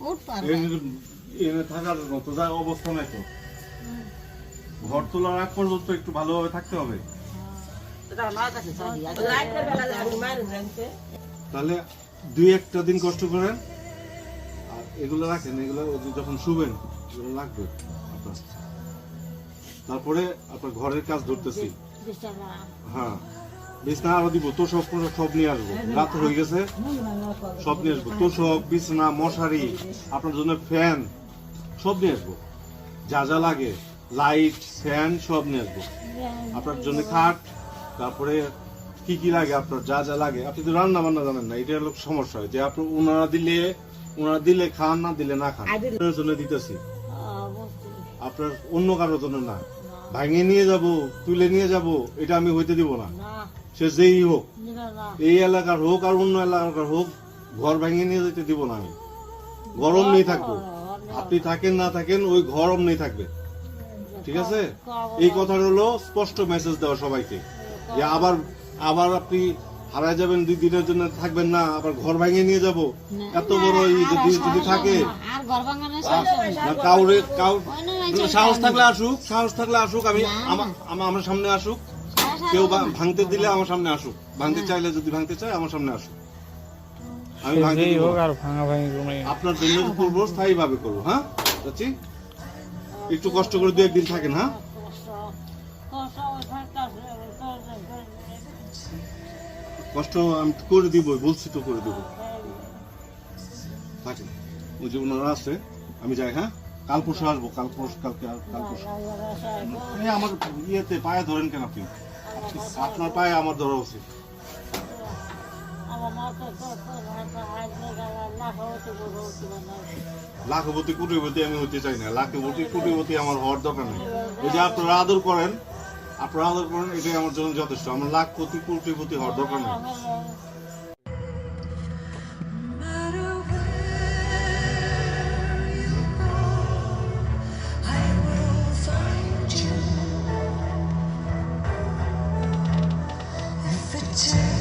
উঠ পার এই যে এনে থাকার মতো যা অবস্থা নাই তো। ঘর তোলার আগ পর্যন্ত একটু ভালোভাবে থাকতে হবে। তাহলে দুই একটা দিন কষ্ট করেন আর এগুলো রাখেন এগুলো যখন শুবেন এগুলো লাগবে আপনার। তারপরে আপনার ঘরের কাজ ধরতেছি। হ্যাঁ। বিছনা আরও দিব তোষক ফোষক সব নিয়ে আসব। রাত হয়ে গেছে সব নিয়ে আসব। তোষক বিছনা মশারি আপনার জন্য ফ্যান সব নিয়ে আসব। যা যা লাগে লাইট ফ্যান সব নিয়ে আসব। আপনার জন্য খাট তারপরে কি কি লাগে আপনার যা যা লাগে। আপনি তো রান্না বান্না জানেন না এটা হলো সমস্যা। হয় যে আপনি ওনারা দিলে ওনারা দিলে খান না দিলে না খান। আপনার জন্য দিতেছি। আপনার অন্য কারোর জন্য না। ভাঙিয়ে নিয়ে যাব তুলে নিয়ে যাব এটা আমি হইতে দিব না। সে যেই হোক এই এলাকার হোক আর অন্য এলাকার হোক ঘর ভেঙে নিয়ে যেতে দিব না আমি। গরম নেই থাকব। আপনি থাকেন না থাকেন ওই গরম নেই থাকবে। ঠিক আছে? এই কথাটা হলো স্পষ্ট মেসেজ দেওয়া সবাইকে। যে আবার আবার আপনি হারায় যাবেন দুই দিনের জন্য থাকবেন না আবার ঘর ভেঙে নিয়ে যাব। এত বড় যদি যদি থাকে কাউরে কাউ সাহস থাকলে আসুক সাহস থাকলে আসুক আমা- আমার সামনে আসুক। কেউ বা- ভাঙতে দিলে আমার সামনে আসুক। ভাঙতে চাইলে যদি ভাঙতে চায় আমার সামনে আসুক। আমি ভাঙতে দিব। হোক আর ভাঙা ভাঙি আপনার জন্য করব স্থায়ী ভাবে করব হ্যাঁ? যাচ্ছি একটু কষ্ট করে দু একদিন থাকেন হ্যাঁ? কষ্ট আমি করে দিব বলছি তো করে দিব। থাকেন। ওই যে ওনারা আছে আমি যাই হ্যাঁ? কাল পরশু আসব কাল পরশু কালকে কাল পরশু। আমার ইয়েতে পায়ে ধরেন কেন আপনি? আপনার পায়ে আমার ধরা উচিত। লাখপতি কোটিপতি আমি হতে চাই না। লাখপতি কোটিপতি আমার হওয়ার দরকার নেই। ওই যে আপনারা আদর করেন আপনারা আদর করেন এটাই আমার জন্য যথেষ্ট। আমার লাখপতি কোটিপতি হওয়ার দরকার নেই। Say.